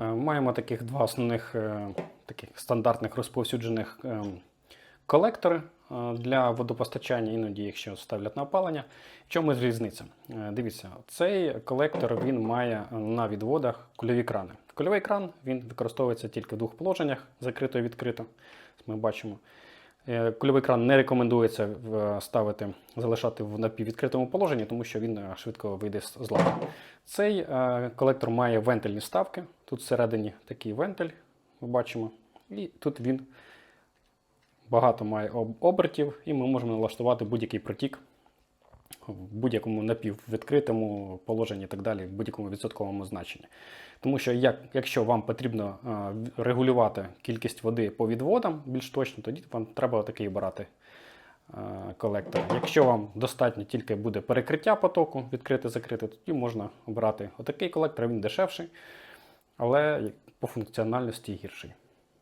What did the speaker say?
Е, Маємо таких два основних е, таких стандартних розповсюджених е, колектори для водопостачання, іноді якщо ставлять на опалення. В чому різниця? Дивіться, цей колектор він має на відводах кульові крани. Кульовий кран він використовується тільки в двох положеннях: закрито і відкрито. Ми бачимо. Е, Кульовий кран не рекомендується в- ставити, залишати в напіввідкритому положенні, тому що він е, швидко вийде з ладу. Цей е, колектор має вентильні ставки. Тут всередині такий вентиль, ми бачимо. І тут він багато має обертів, і ми можемо налаштувати будь-який протік в будь-якому напіввідкритому положенні і так далі, в будь-якому відсотковому значенні. Тому що як, якщо вам потрібно е, регулювати кількість води по відводам більш точно, тоді вам треба такий брати е, колектор. Якщо вам достатньо тільки буде перекриття потоку, відкрите-закрите, тоді можна обрати отакий колектор, він дешевший, але по функціональності гірший.